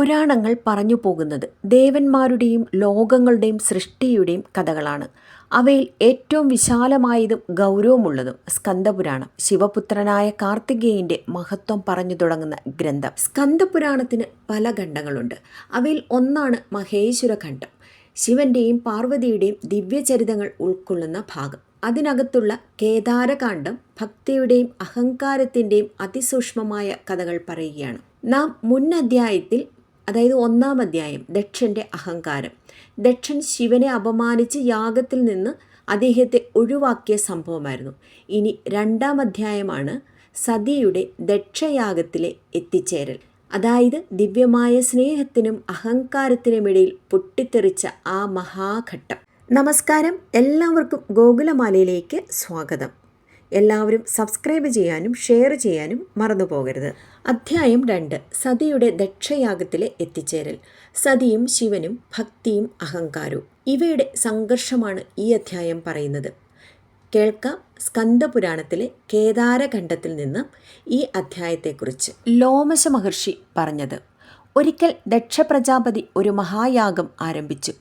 പുരാണങ്ങൾ പറഞ്ഞു പോകുന്നത് ദേവന്മാരുടെയും ലോകങ്ങളുടെയും സൃഷ്ടിയുടെയും കഥകളാണ്. അവയിൽ ഏറ്റവും വിശാലമായതും ഗൗരവമുള്ളതും സ്കന്ദപുരാണം. ശിവപുത്രനായ കാർത്തികേയന്റെ മഹത്വം പറഞ്ഞു തുടങ്ങുന്ന ഗ്രന്ഥം. സ്കന്ദപുരാണത്തിന് പല ഖണ്ഡങ്ങളുണ്ട്. അവയിൽ ഒന്നാണ് മഹേശ്വര ഖണ്ഡം ശിവന്റെയും പാർവതിയുടെയും ദിവ്യചരിതങ്ങൾ ഉൾക്കൊള്ളുന്ന ഭാഗം. അതിനകത്തുള്ള കേദാരകാന്ഡം ഭക്തിയുടെയും അഹങ്കാരത്തിന്റെയും അതിസൂക്ഷ്മമായ കഥകൾ പറയുകയാണ്. നാം മുൻ അധ്യായത്തിൽ അതായത് ഒന്നാം അധ്യായം ദക്ഷന്റെ അഹങ്കാരം. ദക്ഷൻ ശിവനെ അപമാനിച്ച് യാഗത്തിൽ നിന്ന് അദ്ദേഹത്തെ ഒഴിവാക്കിയ സംഭവമായിരുന്നു. ഇനി രണ്ടാം അധ്യായമാണ് സതിയുടെ ദക്ഷയാഗത്തിലെ എത്തിച്ചേരൽ. അതായത് ദിവ്യമായ സ്നേഹത്തിനും അഹങ്കാരത്തിനുമിടയിൽ പൊട്ടിത്തെറിച്ച ആ മഹാഘട്ടം. നമസ്കാരം. എല്ലാവർക്കും ഗോകുലമാലയിലേക്ക് സ്വാഗതം. എല്ലാവരും സബ്സ്ക്രൈബ് ചെയ്യാനും ഷെയർ ചെയ്യാനും മറന്നു പോകരുത് അധ്യായം രണ്ട്. സതിയുടെ ദക്ഷയാഗത്തിലെ എത്തിച്ചേരൽ. സതിയും ശിവനും ഭക്തിയും അഹങ്കാരവും. ഇവയുടെ സംഘർഷമാണ് ഈ അധ്യായം പറയുന്നത്. കേൾക്കാം സ്കന്ദപുരാണത്തിലെ കേദാരഖണ്ഡത്തിൽ നിന്ന് ഈ അധ്യായത്തെക്കുറിച്ച്. ലോമശ മഹർഷി പറഞ്ഞത് ഒരിക്കൽ ദക്ഷ പ്രജാപതി ഒരു മഹായാഗം ആരംഭിച്ചു.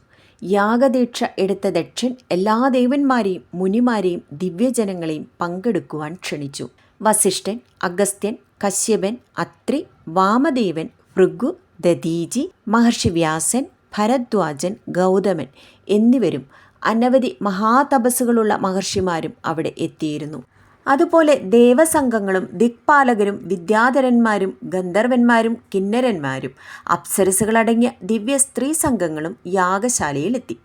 യാഗദീക്ഷ എടുത്ത ദക്ഷൻ എല്ലാ ദേവന്മാരെയും മുനിമാരെയും ദിവ്യജനങ്ങളെയും പങ്കെടുക്കുവാൻ ക്ഷണിച്ചു. വസിഷ്ഠൻ അഗസ്ത്യൻ കശ്യപൻ അത്രി വാമദേവൻ ഭൃഗു ദദീജി മഹർഷി വ്യാസൻ ഭരദ്വാജൻ ഗൗതമൻ എന്നിവരും അനവധി മഹാതപസ്സുകളുള്ള മഹർഷിമാരും അവിടെ എത്തിയിരുന്നു. അതുപോലെ ദേവസംഘങ്ങളും ദിക്പാലകരും വിദ്യാധരന്മാരും ഗന്ധർവന്മാരും കിന്നരന്മാരും അപ്സരസുകളടങ്ങിയ ദിവ്യ സ്ത്രീ സംഘങ്ങളും യാഗശാലയിലെത്തി.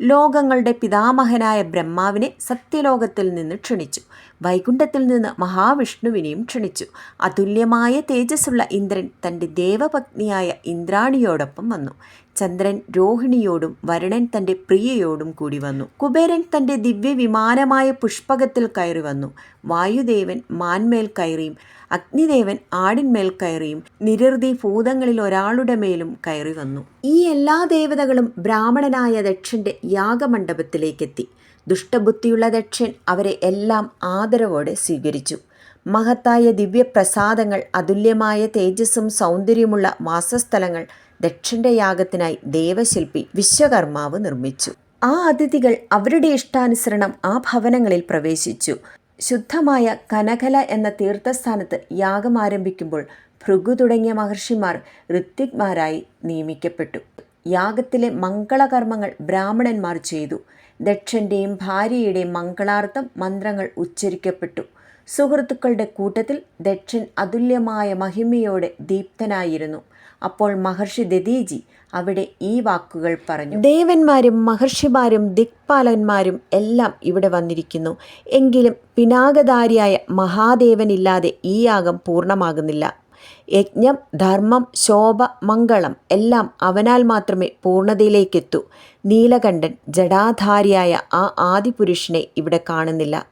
ലോകങ്ങളുടെ പിതാമഹനായ ബ്രഹ്മാവിനെ സത്യലോകത്തിൽ നിന്ന് ക്ഷണിച്ചു. വൈകുണ്ഠത്തിൽ നിന്ന് മഹാവിഷ്ണുവിനെയും ക്ഷണിച്ചു. അതുല്യമായ തേജസ്സുള്ള ഇന്ദ്രൻ തന്റെ ദേവപത്നിയായ ഇന്ദ്രാണിയോടൊപ്പം വന്നു. ചന്ദ്രൻ രോഹിണിയോടും വരുണൻ തന്റെ പ്രിയയോടും കൂടി വന്നു. കുബേരൻ തന്റെ ദിവ്യവിമാനമായ പുഷ്പകത്തിൽ കയറി വന്നു. വായുദേവൻ മാൻമേൽ കയറിയും അഗ്നിദേവൻ ആടിന്മേൽ കയറിയും നിരവധി ഭൂതങ്ങളിൽ ഒരാളുടെ മേലും കയറി വന്നു. ഈ എല്ലാ ദേവതകളും ബ്രാഹ്മണനായ ദക്ഷന്റെ യാഗമണ്ഡപത്തിലേക്കെത്തി. ദുഷ്ടബുദ്ധിയുള്ള ദക്ഷൻ അവരെ എല്ലാം ആദരവോടെ സ്വീകരിച്ചു. മഹത്തായ ദിവ്യപ്രസാദങ്ങൾ അതുല്യമായ തേജസ്സും സൗന്ദര്യമുള്ള വാസസ്ഥലങ്ങൾ ദക്ഷന്റെ യാഗത്തിനായി ദേവശില്പി വിശ്വകർമാവ് നിർമ്മിച്ചു. ആ അതിഥികൾ അവരുടെ ഇഷ്ടാനുസരണം ആ ഭവനങ്ങളിൽ പ്രവേശിച്ചു. ശുദ്ധമായ കനകല എന്ന തീർത്ഥസ്ഥാനത്ത് യാഗം ആരംഭിക്കുമ്പോൾ ഭൃഗു തുടങ്ങിയ മഹർഷിമാർ ഋത്വിക്മാരായി നിയമിക്കപ്പെട്ടു. യാഗത്തിലെ മംഗളകർമ്മങ്ങൾ ബ്രാഹ്മണന്മാർ ചെയ്തു. ദക്ഷന്റെയും ഭാര്യയുടെയും മംഗളാർത്ഥം മന്ത്രങ്ങൾ ഉച്ചരിക്കപ്പെട്ടു. സുഹൃത്തുക്കളുടെ കൂട്ടത്തിൽ ദക്ഷൻ അതുല്യമായ മഹിമയോടെ ദീപ്തനായിരുന്നു. അപ്പോൾ മഹർഷി ദദീജി അവിടെ ഈ വാക്കുകൾ പറഞ്ഞു. ദേവന്മാരും മഹർഷിമാരും ദിക്പാലന്മാരും എല്ലാം ഇവിടെ വന്നിരിക്കുന്നു. എങ്കിലും പിനാകധാരിയായ മഹാദേവനില്ലാതെ ഈ യാഗം പൂർണമാകുന്നില്ല. യജ്ഞം ധർമ്മം ശോഭ മംഗളം എല്ലാം അവനാൽ മാത്രമേ പൂർണതയിലേക്കെത്തൂ. നീലകണ്ഠൻ ജടാധാരിയായ ആ ആദിപുരുഷനെ ഇവിടെ കാണുന്നില്ല.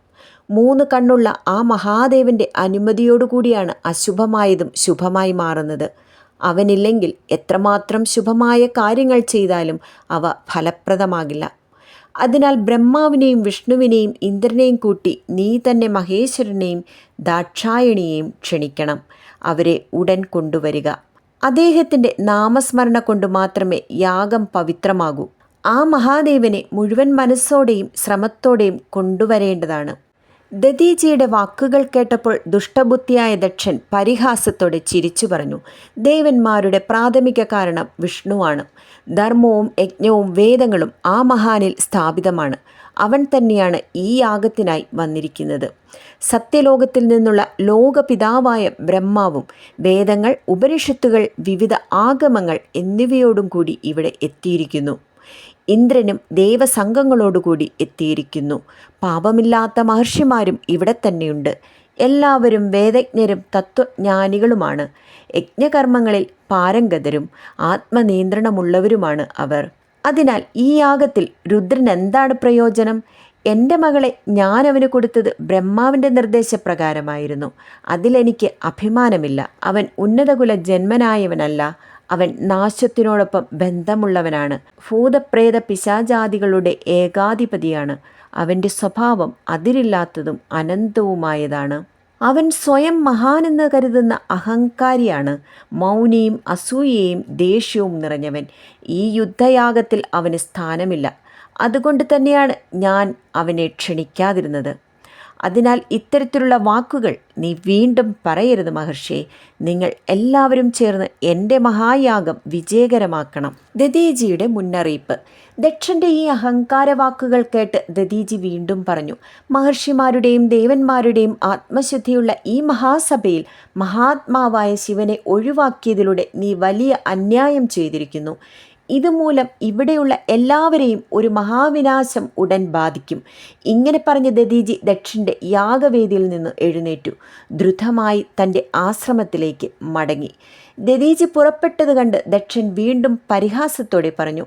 മൂന്ന് കണ്ണുള്ള ആ മഹാദേവന്റെ അനുമതിയോടുകൂടിയാണ് അശുഭമായതും ശുഭമായി മാറുന്നത്. അവനില്ലെങ്കിൽ എത്രമാത്രം ശുഭമായ കാര്യങ്ങൾ ചെയ്താലും അവ ഫലപ്രദമാകില്ല. അതിനാൽ ബ്രഹ്മാവിനെയും വിഷ്ണുവിനെയും ഇന്ദ്രനെയും കൂട്ടി നീ തന്നെ മഹേശ്വരനെയും ദാക്ഷായണിയെയും ക്ഷണിക്കണം. അവരെ ഉടൻ കൊണ്ടുവരിക. അദ്ദേഹത്തിന്റെ നാമസ്മരണ കൊണ്ട് മാത്രമേ യാഗം പവിത്രമാകൂ. ആ മഹാദേവനെ മുഴുവൻ മനസ്സോടെയും ശ്രമത്തോടെയും കൊണ്ടുവരേണ്ടതാണ്. ദദീജിയുടെ വാക്കുകൾ കേട്ടപ്പോൾ ദുഷ്ടബുദ്ധിയായ ദക്ഷൻ പരിഹാസത്തോടെ ചിരിച്ചു പറഞ്ഞു ദേവന്മാരുടെ പ്രാഥമിക കാരണം വിഷ്ണുവാണ്. ധർമ്മവും യജ്ഞവും വേദങ്ങളും ആ മഹാനിൽ സ്ഥാപിതമാണ്. അവൻ തന്നെയാണ് ഈ യാഗത്തിനായി വന്നിരിക്കുന്നത്. സത്യലോകത്തിൽ നിന്നുള്ള ലോകപിതാവായ ബ്രഹ്മാവും വേദങ്ങൾ ഉപനിഷത്തുകൾ വിവിധ ആഗമങ്ങൾ എന്നിവയോടും കൂടി ഇവിടെ എത്തിയിരിക്കുന്നു. ഇന്ദ്രനും ദേവസംഘങ്ങളോടുകൂടി എത്തിയിരിക്കുന്നു. പാപമില്ലാത്ത മഹർഷിമാരും ഇവിടെ തന്നെയുണ്ട്. എല്ലാവരും വേദജ്ഞരും തത്വജ്ഞാനികളുമാണ്. യജ്ഞകർമ്മങ്ങളിൽ പാരംഗതരും ആത്മനിയന്ത്രണമുള്ളവരുമാണ് അവർ. അതിനാൽ ഈ യാഗത്തിൽ രുദ്രൻ എന്താണ് പ്രയോജനം? എന്റെ മകളെ ഞാൻ അവന് കൊടുത്തത് ബ്രഹ്മാവിന്റെ നിർദ്ദേശപ്രകാരമായിരുന്നു. അതിലെനിക്ക് അഭിമാനമില്ല. അവൻ ഉന്നതകുല ജന്മനായവനല്ല അവൻ നാശത്തിനോടൊപ്പം ബന്ധമുള്ളവനാണ്. ഭൂതപ്രേത പിശാചാതികളുടെ ഏകാധിപതിയാണ്. അവന്റെ സ്വഭാവം അതിരില്ലാത്തതും അനന്തവുമായതാണ്. അവൻ സ്വയം മഹാനെന്ന് കരുതുന്ന അഹങ്കാരിയാണ്. മൗനിയും അസൂയയും ദേഷ്യവും നിറഞ്ഞവൻ. ഈ യുദ്ധയാഗത്തിൽ അവന് സ്ഥാനമില്ല. അതുകൊണ്ട് തന്നെയാണ് ഞാൻ അവനെ ക്ഷണിക്കാതിരുന്നത്. അതിനാൽ ഇത്തരത്തിലുള്ള വാക്കുകൾ നീ വീണ്ടും പറയരുത് മഹർഷി. നിങ്ങൾ എല്ലാവരും ചേർന്ന് എന്റെ മഹായാഗം വിജയകരമാക്കണം. ദദീജിയുടെ മുന്നറിയിപ്പ്. ദക്ഷന്റെ ഈ അഹങ്കാര വാക്കുകൾ കേട്ട് ദദീജി വീണ്ടും പറഞ്ഞു മഹർഷിമാരുടെയും ദേവന്മാരുടെയും ആത്മശുദ്ധിയുള്ള ഈ മഹാസഭയിൽ മഹാത്മാവായ ശിവനെ ഒഴിവാക്കിയതിലൂടെ നീ വലിയ അന്യായം ചെയ്തിരിക്കുന്നു. ഇതുമൂലം ഇവിടെയുള്ള എല്ലാവരെയും ഒരു മഹാവിനാശം ഉടൻ ബാധിക്കും. ഇങ്ങനെ പറഞ്ഞ ദദീജി ദക്ഷിന്റെ യാഗവേദിയിൽ നിന്ന് എഴുന്നേറ്റു. ദ്രുതമായി തന്റെ ആശ്രമത്തിലേക്ക് മടങ്ങി. ദദീജി പുറപ്പെട്ടത് കണ്ട് ദക്ഷൻ വീണ്ടും പരിഹാസത്തോടെ പറഞ്ഞു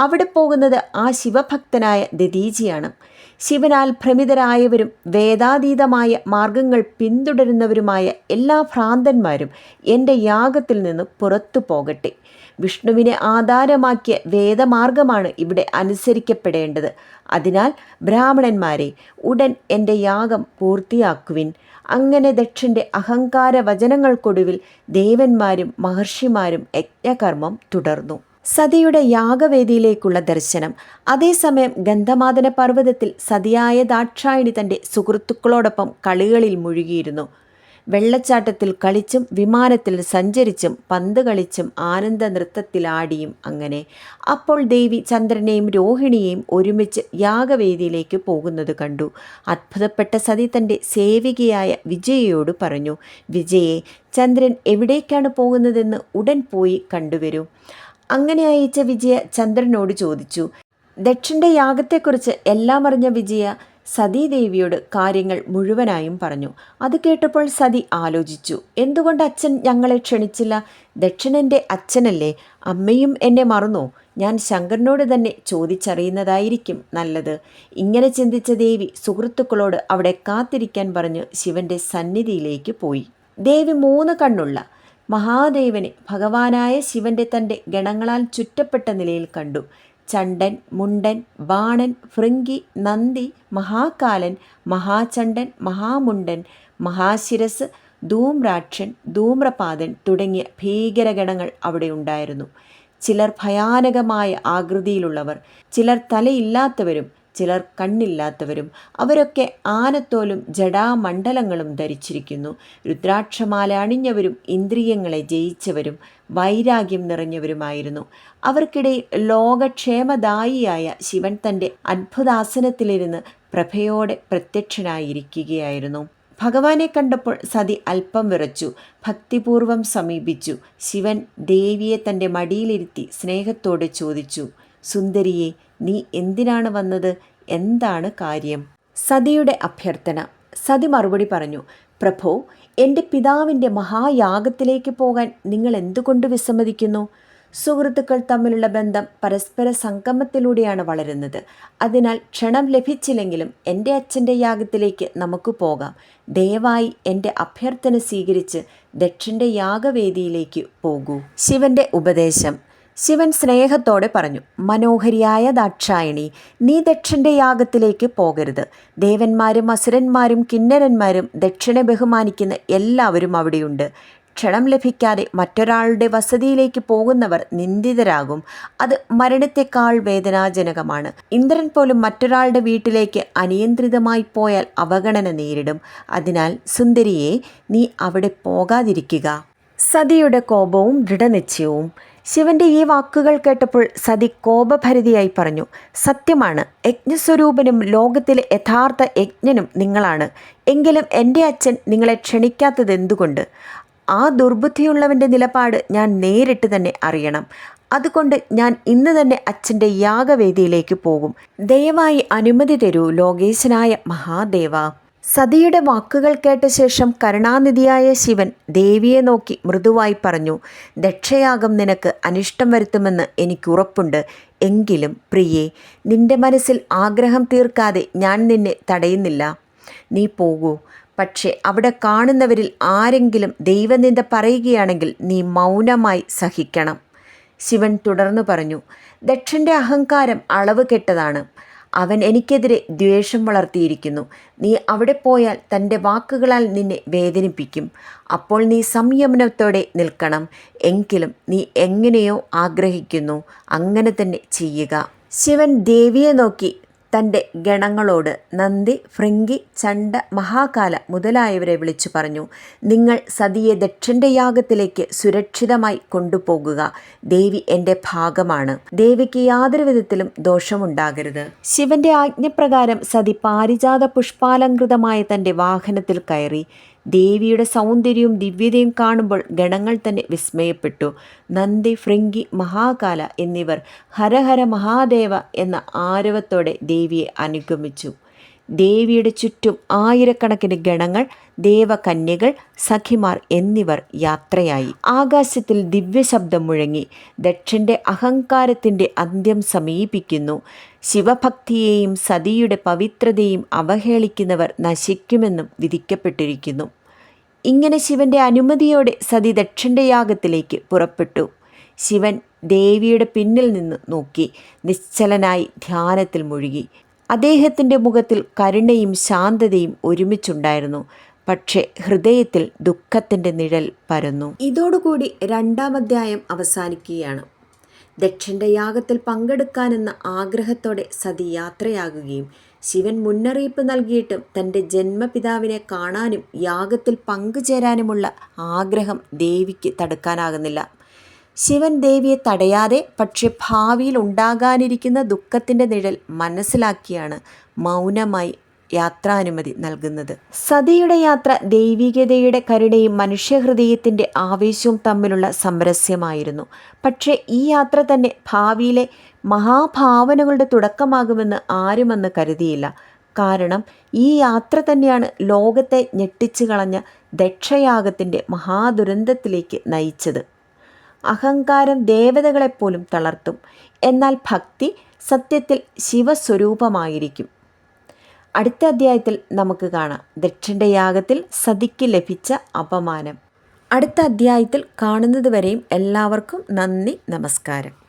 അവിടെ പോകുന്നത് ആ ശിവഭക്തനായ ദദീജിയാണ്. ശിവനാൽ ഭ്രമിതരായവരും വേദാതീതമായ മാർഗങ്ങൾ പിന്തുടരുന്നവരുമായ എല്ലാ ഭ്രാന്തന്മാരും എന്റെ യാഗത്തിൽ നിന്ന് പുറത്തു പോകട്ടെ. വിഷ്ണുവിനെ ആധാരമാക്കിയ വേദമാർഗമാണ് ഇവിടെ അനുസരിക്കപ്പെടേണ്ടത്. അതിനാൽ ബ്രാഹ്മണന്മാരെ ഉടൻ എന്റെ യാഗം പൂർത്തിയാക്കുവിൻ. അങ്ങനെ ദക്ഷന്റെ അഹങ്കാര വചനങ്ങൾക്കൊടുവിൽ ദേവന്മാരും മഹർഷിമാരും യജ്ഞകർമ്മം തുടർന്നു. സതിയുടെ യാഗവേദിയിലേക്കുള്ള ദർശനം. അതേസമയം ഗന്ധമാദന പർവതത്തിൽ സതിയായ ദാക്ഷായണി തന്റെ സുഹൃത്തുക്കളോടൊപ്പം കളികളിൽ മുഴുകിയിരുന്നു. വെള്ളച്ചാട്ടത്തിൽ കളിച്ചും വിമാനത്തിൽ സഞ്ചരിച്ചും പന്ത് കളിച്ചും ആനന്ദ നൃത്തത്തിലാടിയും അങ്ങനെ. അപ്പോൾ ദേവി ചന്ദ്രനെയും രോഹിണിയെയും ഒരുമിച്ച് യാഗവേദിയിലേക്ക് പോകുന്നത് കണ്ടു. അത്ഭുതപ്പെട്ട സതി തന്റെ സേവികയായ വിജയയോട് പറഞ്ഞു വിജയെ ചന്ദ്രൻ എവിടേക്കാണ് പോകുന്നതെന്ന് ഉടൻ പോയി കണ്ടുവരൂ. അങ്ങനെ അയച്ച വിജയ ചന്ദ്രനോട് ചോദിച്ചു. ദക്ഷന്റെ യാഗത്തെക്കുറിച്ച് എല്ലാം അറിഞ്ഞ വിജയ സതീദേവിയോട് കാര്യങ്ങൾ മുഴുവനായും പറഞ്ഞു. അത് കേട്ടപ്പോൾ സതി ആലോചിച്ചു. എന്തുകൊണ്ട് അച്ഛൻ ഞങ്ങളെ ക്ഷണിച്ചില്ല? ദക്ഷിണന്റെ അച്ഛനല്ലേ? അമ്മയും എന്നെ മറന്നോ? ഞാൻ ശങ്കരനോട് തന്നെ ചോദിച്ചറിയുന്നതായിരിക്കും നല്ലത്. ഇങ്ങനെ ചിന്തിച്ച ദേവി സുഹൃത്തുക്കളോട് അവിടെ കാത്തിരിക്കാൻ പറഞ്ഞ് ശിവന്റെ സന്നിധിയിലേക്ക് പോയി. ദേവി മൂന്ന് കണ്ണുള്ള മഹാദേവനെ ഭഗവാനായ ശിവന്റെ തന്റെ ഗണങ്ങളാൽ ചുറ്റപ്പെട്ട നിലയിൽ കണ്ടു. ചണ്ടൻ മുണ്ടൻ ബാണൻ ഫൃങ്കി നന്ദി മഹാകാലൻ മഹാചണ്ഡൻ മഹാമുണ്ടൻ മഹാശിരസ് ധൂമ്രാക്ഷൻ ധൂമ്രപാതൻ തുടങ്ങിയ ഭീകരഗണങ്ങൾ അവിടെ ഉണ്ടായിരുന്നു. ചിലർ ഭയാനകമായ ആകൃതിയിലുള്ളവർ ചിലർ തലയില്ലാത്തവരും ചിലർ കണ്ണില്ലാത്തവരും അവരൊക്കെ ആനത്തോലും ജടാമണ്ഡലങ്ങളും ധരിച്ചിരിക്കുന്നു. രുദ്രാക്ഷമാല അണിഞ്ഞവരും ഇന്ദ്രിയങ്ങളെ ജയിച്ചവരും വൈരാഗ്യം നിറഞ്ഞവരുമായിരുന്നു. അവർക്കിടയിൽ ലോകക്ഷേമദായിയായ ശിവൻ തന്റെ അത്ഭുതാസനത്തിലിരുന്ന് പ്രഭയോടെ പ്രത്യക്ഷനായിരിക്കുകയായിരുന്നു. ഭഗവാനെ കണ്ടപ്പോൾ സതി അല്പം വിറച്ചു ഭക്തിപൂർവം സമീപിച്ചു. ശിവൻ ദേവിയെ തന്റെ മടിയിലിരുത്തി സ്നേഹത്തോടെ ചോദിച്ചു സുന്ദരിയെ നീ എന്തിനാണ് വന്നത്? എന്താണ് കാര്യം? സതിയുടെ അഭ്യർത്ഥന. സതി മറുപടി പറഞ്ഞു പ്രഭോ എന്റെ പിതാവിന്റെ മഹായാഗത്തിലേക്ക് പോകാൻ നിങ്ങൾ എന്തുകൊണ്ട് വിസമ്മതിക്കുന്നു? സുഹൃത്തുക്കൾ തമ്മിലുള്ള ബന്ധം പരസ്പര സംഗമത്തിലൂടെയാണ് വളരുന്നത്. അതിനാൽ ക്ഷണം ലഭിച്ചില്ലെങ്കിലും എന്റെ അച്ഛന്റെ യാഗത്തിലേക്ക് നമുക്ക് പോകാം. ദയവായി എന്റെ അഭ്യർത്ഥന സ്വീകരിച്ച് ദക്ഷന്റെ യാഗവേദിയിലേക്ക് പോകൂ. ശിവന്റെ ഉപദേശം. ശിവൻ സ്നേഹത്തോടെ പറഞ്ഞു മനോഹരിയായ ദാക്ഷായണി നീ ദക്ഷന്റെ യാഗത്തിലേക്ക് പോകരുത്. ദേവന്മാരും അസുരന്മാരും കിന്നരന്മാരും ദക്ഷിണെ ബഹുമാനിക്കുന്ന എല്ലാവരും അവിടെയുണ്ട്. ക്ഷണം ലഭിക്കാതെ മറ്റൊരാളുടെ വസതിയിലേക്ക് പോകുന്നവർ നിന്ദിതരാകും. അത് മരണത്തെക്കാൾ വേദനാജനകമാണ്. ഇന്ദ്രൻ പോലും മറ്റൊരാളുടെ വീട്ടിലേക്ക് അനിയന്ത്രിതമായി പോയാൽ അവഗണന നേരിടും. അതിനാൽ സുന്ദരിയെ നീ അവിടെ പോകാതിരിക്കുക. സതിയുടെ കോപവും ദൃഢനിശ്ചയവും ശിവന്റെ ഈ വാക്കുകൾ കേട്ടപ്പോൾ സതി കോപഭരിതിയായി പറഞ്ഞു സത്യമാണ്. യജ്ഞസ്വരൂപനും ലോകത്തിലെ യഥാർത്ഥ യജ്ഞനും നിങ്ങളാണ്. എങ്കിലും എന്റെ അച്ഛൻ നിങ്ങളെ ക്ഷണിക്കാത്തത് എന്തുകൊണ്ട്? ആ ദുർബുദ്ധിയുള്ളവന്റെ നിലപാട് ഞാൻ നേരിട്ട് തന്നെ അറിയണം. അതുകൊണ്ട് ഞാൻ ഇന്ന് തന്നെ അച്ഛന്റെ യാഗവേദിയിലേക്ക് പോകും. ദയവായി അനുമതി തരൂ ലോകേശനായ മഹാദേവ. സതിയുടെ വാക്കുകൾ കേട്ട ശേഷം കരുണാനിധിയായ ശിവൻ ദേവിയെ നോക്കി മൃദുവായി പറഞ്ഞു ദക്ഷയാഗം നിനക്ക് അനിഷ്ടം വരുത്തുമെന്ന് എനിക്ക് ഉറപ്പുണ്ട്. എങ്കിലും പ്രിയേ നിന്റെ മനസ്സിൽ ആഗ്രഹം തീർക്കാതെ ഞാൻ നിന്നെ തടയുന്നില്ല. നീ പോകൂ. പക്ഷേ അവിടെ കാണുന്നവരിൽ ആരെങ്കിലും ദൈവനിന്ദ പറയുകയാണെങ്കിൽ നീ മൗനമായി സഹിക്കണം. ശിവൻ തുടർന്നു പറഞ്ഞു ദക്ഷന്റെ അഹങ്കാരം അളവ് കെട്ടതാണ്. അവൻ എനിക്കെതിരെ ദ്വേഷം വളർത്തിയിരിക്കുന്നു. നീ അവിടെ പോയാൽ തന്റെ വാക്കുകളാൽ നിന്നെ വേദനിപ്പിക്കും. അപ്പോൾ നീ സംയമനത്തോടെ നിൽക്കണം. എങ്കിലും നീ എങ്ങനെയോ ആഗ്രഹിക്കുന്നു. അങ്ങനെ തന്നെ ചെയ്യുക. ശിവൻ ദേവിയെ നോക്കി തന്റെ ഗണങ്ങളോട് നന്ദി ഭൃങ്കി ചണ്ട മഹാകാല മുതലായവരെ വിളിച്ചു പറഞ്ഞു. നിങ്ങൾ സതിയെ ദക്ഷന്റെ യാഗത്തിലേക്ക് സുരക്ഷിതമായി കൊണ്ടുപോകുക. ദേവി എന്റെ ഭാഗമാണ്. ദേവിക്ക് യാതൊരു വിധത്തിലും ദോഷമുണ്ടാകരുത്. ശിവന്റെ ആജ്ഞപ്രകാരം സതി പാരിജാത പുഷ്പാലങ്കൃതമായ തന്റെ വാഹനത്തിൽ കയറി ദേവിയുടെ സൗന്ദര്യവും ദിവ്യതയും കാണുമ്പോൾ ഗണങ്ങൾ തന്നെ വിസ്മയപ്പെട്ടു. നന്ദി ഫ്രിങ്കി മഹാകാല എന്നിവർ ഹരഹര മഹാദേവ എന്ന ആരവത്തോടെ ദേവിയെ അനുഗമിച്ചു. ദേവിയുടെ ചുറ്റും ആയിരക്കണക്കിന് ഗണങ്ങൾ ദേവകന്യകൾ സഖിമാർ എന്നിവർ യാത്രയായി. ആകാശത്തിൽ ദിവ്യശബ്ദം മുഴങ്ങി. ദക്ഷന്റെ അഹങ്കാരത്തിന്റെ അന്ത്യം സമീപിക്കുന്നു. ശിവഭക്തിയെയും സതിയുടെ പവിത്രതയും അവഹേളിക്കുന്നവർ നശിക്കുമെന്നും വിധിക്കപ്പെട്ടിരിക്കുന്നു. ഇങ്ങനെ ശിവന്റെ അനുമതിയോടെ സതി ദക്ഷന്റെ യാഗത്തിലേക്ക് പുറപ്പെട്ടു. ശിവൻ ദേവിയുടെ പിന്നിൽ നിന്ന് നോക്കി. നിശ്ചലനായി ധ്യാനത്തിൽ മുഴുകി. അദ്ദേഹത്തിന്റെ മുഖത്തിൽ കരുണയും ശാന്തതയും ഒരുമിച്ചുണ്ടായിരുന്നു. പക്ഷേ ഹൃദയത്തിൽ ദുഃഖത്തിന്റെ നിഴൽ പരന്നു. ഇതോടുകൂടി രണ്ടാം അധ്യായം അവസാനിക്കുകയാണ്. ദക്ഷന്റെ യാഗത്തിൽ പങ്കെടുക്കാനെന്ന ആഗ്രഹത്തോടെ സതി യാത്രയാകുകയും ശിവൻ മുന്നറിയിപ്പ് നൽകിയിട്ടും തന്റെ ജന്മപിതാവിനെ കാണാനും യാഗത്തിൽ പങ്കുചേരാനുമുള്ള ആഗ്രഹം ദേവിക്ക് തടുക്കാനാകുന്നില്ല. ശിവൻ ദേവിയെ തടയാതെ പക്ഷെ ഭാവിയിൽ ഉണ്ടാകാനിരിക്കുന്ന ദുഃഖത്തിന്റെ നിഴൽ മനസ്സിലാക്കിയാണ് മൗനമായി യാത്രാനുമതി നൽകുന്നത്. സതിയുടെ യാത്ര ദൈവികതയുടെ കരുണയും മനുഷ്യഹൃദയത്തിന്റെ ആവേശവും തമ്മിലുള്ള സമരസ്യമായിരുന്നു. പക്ഷേ ഈ യാത്ര തന്നെ ഭാവിയിലെ മഹാഭാവനകളുടെ തുടക്കമാകുമെന്ന് ആരുമെന്ന് കരുതിയില്ല. കാരണം ഈ യാത്ര തന്നെയാണ് ലോകത്തെ ഞെട്ടിച്ചു കളഞ്ഞ ദക്ഷയാഗത്തിന്റെ മഹാദുരന്തത്തിലേക്ക് നയിച്ചത്. അഹങ്കാരം ദേവതകളെപ്പോലും തളർത്തും. എന്നാൽ ഭക്തി സത്യത്തിൽ ശിവസ്വരൂപമായിരിക്കും. അടുത്ത അധ്യായത്തിൽ നമുക്ക് കാണാം. ദക്ഷന്റെ യാഗത്തിൽ സതിക്ക് ലഭിച്ച അപമാനം. അടുത്ത അധ്യായത്തിൽ കാണുന്നതുവരെയും എല്ലാവർക്കും നന്ദി നമസ്കാരം.